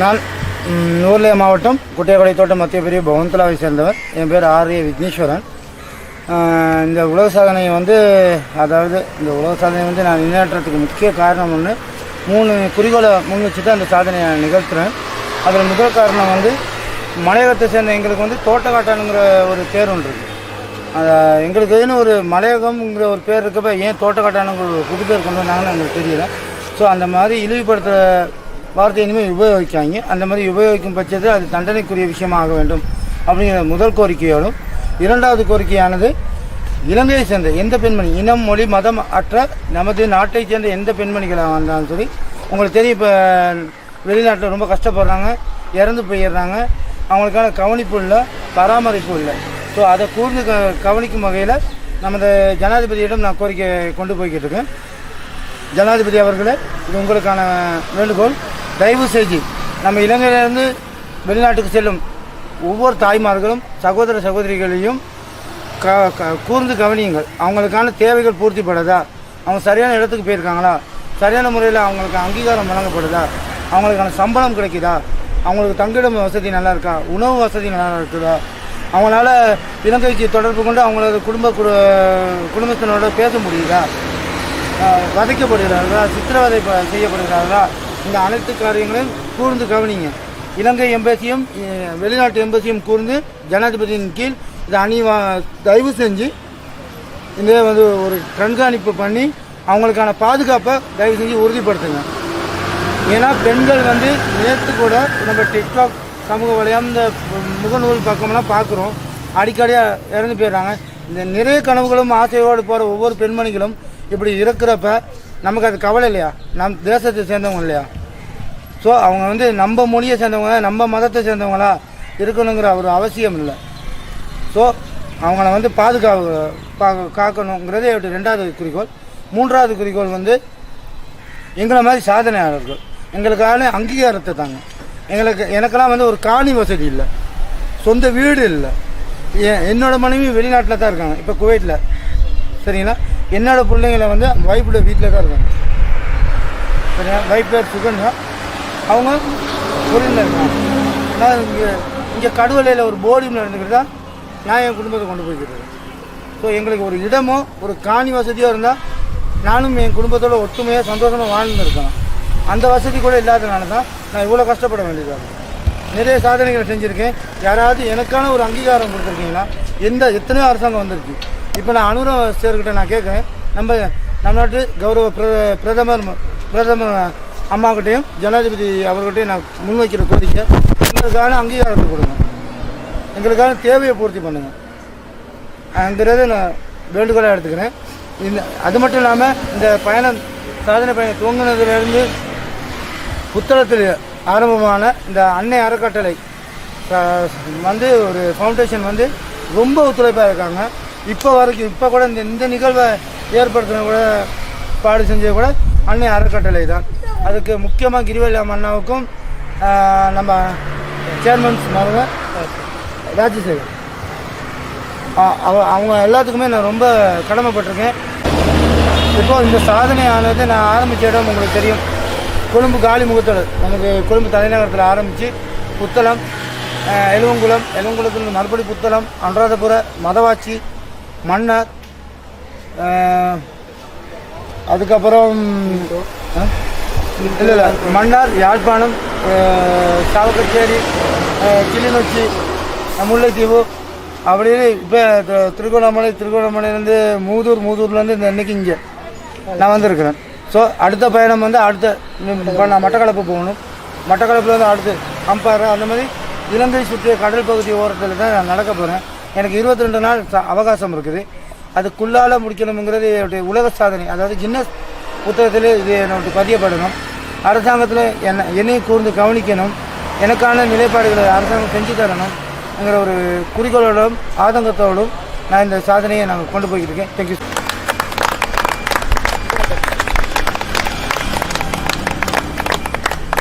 நான் நூர்லே மாவட்டம் குட்டியகொடை தோட்டம் மத்திய பிரிவு பவந்தலாவை சேர்ந்தவர். என் பேர் ஆர்ஏ விக்னேஸ்வரன். இந்த உலக சாதனையை வந்து அதாவது இந்த உலக சாதனை வந்து நான் நிலைநாட்டுறதுக்கு முக்கிய காரணம் ஒன்று மூணு குறிக்கோளை முன் வச்சு தான் அந்த சாதனையை நிகழ்த்துறேன். அதில் முதல் காரணம் வந்து மலையகத்தை சேர்ந்த எங்களுக்கு வந்து தோட்டக்காட்டானுங்கிற ஒரு பேர் ஒன்று இருக்குது அதை எங்களுக்கு எதுன்னு ஒரு மலையகம்ங்கிற ஒரு பேர் இருக்கப்ப ஏன் தோட்டக்காட்டானுங்கிற ஒரு புது பேர் கொண்டு வந்தாங்கன்னு எங்களுக்கு தெரியல. ஸோ அந்த மாதிரி இழிவுபடுத்துகிற வார்த்தை இனிமேல் உபயோகிக்காங்க அந்த மாதிரி உபயோகிக்கும் பட்சத்தில் அது தண்டனைக்குரிய விஷயமாக ஆக வேண்டும் அப்படிங்கிற முதல் கோரிக்கையோடும் இரண்டாவது கோரிக்கையானது இலங்கையை சேர்ந்த எந்த பெண்மணி இனம் மொழி மதம் அற்ற நமது நாட்டை சேர்ந்த எந்த பெண்மணிகளாக வந்தாலும் சரி உங்களுக்கு தெரியும் இப்போ வெளிநாட்டில் ரொம்ப கஷ்டப்படுறாங்க இறந்து போயிடுறாங்க அவங்களுக்கான கவனிப்பு இல்லை பராமரிப்பு இல்லை. ஸோ அதை கூர்ந்து க கவனிக்கும் வகையில் நமது ஜனாதிபதியிடம் நான் கோரிக்கை கொண்டு போய்கிட்டு இருக்கேன். ஜனாதிபதி அவர்களே இது உங்களுக்கான வேண்டுகோள். தயவு செய்து நம்ம இலங்கையிலிருந்து வெளிநாட்டுக்கு செல்லும் ஒவ்வொரு தாய்மார்களும் சகோதர சகோதரிகளையும் க க- கூர்ந்து கவனியுங்கள். அவங்களுக்கான தேவைகள் பூர்த்திப்படுதா? அவங்க சரியான இடத்துக்கு போயிருக்காங்களா? சரியான முறையில் அவங்களுக்கு அங்கீகாரம் வழங்கப்படுதா? அவங்களுக்கான சம்பளம் கிடைக்குதா? அவங்களுக்கு தங்கிடும் வசதி நல்லா இருக்கா? உணவு வசதி நல்லா இருக்குதா? அவங்களால இலங்கைக்கு தொடர்பு கொண்டு அவங்களோட குடும்ப குடு- குடும்பத்தினரோட பேச முடியுதா? வதைக்கப்படுகிறார்களா? சித்திரவதை ப- செய்யப்படுகிறார்களா? இந்த அனைத்து காரியங்களையும் கூர்ந்து கவனிங்க. இலங்கை எம்பசியும் வெளிநாட்டு எம்பசியும் கூர்ந்து ஜனாதிபதியின் கீழ் இதை அணி தயவு செஞ்சு இந்த வந்து ஒரு கண்காணிப்பு பண்ணி அவங்களுக்கான பாதுகாப்பை தயவு செஞ்சு உறுதிப்படுத்துங்க. ஏன்னா பெண்கள் வந்து நேற்று கூட நம்ம டிக்டாக் சமூக வலையம் இந்த முகநூல் பக்கம்லாம் பார்க்குறோம். அடிக்கடியாக இறந்து போயிடுறாங்க. இந்த நிறைய கனவுகளும் ஆசையோடு போகிற ஒவ்வொரு பெண்மணிகளும் இப்படி இருக்கிறப்ப நமக்கு அது கவலை இல்லையா? நம் தேசத்தை சேர்ந்தவங்க இல்லையா? ஸோ அவங்க வந்து நம்ம மொழியை சேர்ந்தவங்க நம்ம மதத்தை சேர்ந்தவங்களா இருக்கணுங்கிற ஒரு அவசியம் இல்லை. ஸோ அவங்கள வந்து பாதுகாப்பு பா காக்கணுங்கிறதே என்னுடைய ரெண்டாவது குறிக்கோள். மூன்றாவது குறிக்கோள் வந்து எங்களை மாதிரி சாதனையாளர்கள். எங்களுக்கான அங்கீகாரத்தை தாங்க. எங்களுக்கு எனக்கெல்லாம் வந்து ஒரு காணி வசதி இல்லை. சொந்த வீடு இல்லை. என்னோடய மனைவி வெளிநாட்டில் தான் இருக்காங்க. இப்போ குவைட்டில் சரிங்களா? என்னோடய பிள்ளைங்களை வந்து வைஃபோட வீட்டில் தான் இருக்காங்க. சரிங்களா? வைஃப் பேர் சுகன்யா. அவங்க பொருளில் இருக்காங்க. நான் இங்கே இங்கே கடுவலையில் ஒரு போடி இருந்துக்கிட்டு தான் நான் என் குடும்பத்தை கொண்டு போய்க்கிறது. ஸோ எங்களுக்கு ஒரு இடமோ ஒரு காணி வசதியோ இருந்தால் நானும் என் குடும்பத்தோட ஒற்றுமையாக சந்தோஷமாக வாழ்ந்துருக்கேன் அந்த வசதி கூட இல்லாதனால தான் நான் இவ்வளோ கஷ்டப்பட வேண்டியதாக நிறைய சாதனைகளை செஞ்சுருக்கேன். யாராவது எனக்கான ஒரு அங்கீகாரம் கொடுத்துருக்கீங்களா? எந்த எத்தனையோ அரசாங்கம் வந்திருக்கு. இப்போ நான் அனுரவ சேர்கிட்ட நான் கேட்குறேன் நம்ம நம்ம நாட்டு கௌரவ பிர பிரதமர் பிரதமர் அம்மாக்கிட்டையும் ஜனாதிபதி அவர்கிட்டையும் நான் முன்வைக்கிற கோரிக்கை எங்களுக்கான அங்கீகாரத்தை கொடுங்க. எங்களுக்கான தேவையை பூர்த்தி பண்ணுங்க. அங்கிறத நான் வேண்டுகோளாக எடுத்துக்கிறேன். இந்த அது மட்டும் இல்லாமல் இந்த பயணம் சாதனை பயணம் துவங்கினதுலேருந்து புத்தளத்தில் ஆரம்பமான இந்த அன்னை அறக்கட்டளை வந்து ஒரு ஃபவுண்டேஷன் வந்து ரொம்ப ஒத்துழைப்பாக இருக்காங்க. இப்போ வரைக்கும் இப்போ கூட இந்த இந்த நிகழ்வை ஏற்படுத்தின கூட பாடு செஞ்சது கூட அன்னை அறக்கட்டளை தான். அதுக்கு முக்கியமாக கிரிவல்லி அண்ணாவுக்கும் நம்ம சேர்மன்ஸ் மருங்க ராஜசேகர் அவ- அவங்க எல்லாத்துக்குமே நான் ரொம்ப கடமைப்பட்டிருக்கேன். இப்போ இந்த சாதனையானது நான் ஆரம்பித்த இடம் உங்களுக்கு தெரியும். கொழும்பு காலி முகத்தோடு நமக்கு கொழும்பு தலைநகரத்தில் ஆரம்பித்து புத்தளம் எலுவங்குளம் எலுவங்குளத்தில் மறுபடி புத்தளம் அனுராதபுர மதவாச்சி மன்னார் அதுக்கப்புறம் இல்லை இல்லை மன்னார் யாழ்ப்பாணம் சாவக்கச்சேரி கிளிநொச்சி முல்லைத்தீவு அப்படின்னு இப்போ திருகோணமலை திருகோணமலையிலேருந்து மூதூர் மூதூர்லேருந்து இந்த இன்றைக்கி இங்கே நான் வந்திருக்கிறேன் ஸோ அடுத்த பயணம் வந்து அடுத்த இப்போ நான் மட்டக்களப்பு போகணும் மட்டக்களப்புலேருந்து அடுத்து அம்பாறை அந்த மாதிரி இலங்கை சுற்றிய கடல் பகுதி ஓரத்தில் தான் நான் நடக்க போகிறேன் எனக்கு இருபத்தி ரெண்டு நாள் அவகாசம் இருக்குது அதுக்குள்ளால் முடிக்கணுங்கிறது என்னுடைய உலக சாதனை அதாவது கின்னஸ் புத்தகத்தில் இது நமக்கு பதியப்படணும். அரசாங்கத்தில் என்ன என்னையும் கூர்ந்து கவனிக்கணும். எனக்கான நிலைப்பாடுகளை அரசாங்கம் செஞ்சு தரணும்ங்கிற ஒரு குறிக்கோளோடும் ஆதங்கத்தோடும் நான் இந்த சாதனையை நாங்கள் கொண்டு போய்கிட்டு இருக்கேன். தேங்க்யூ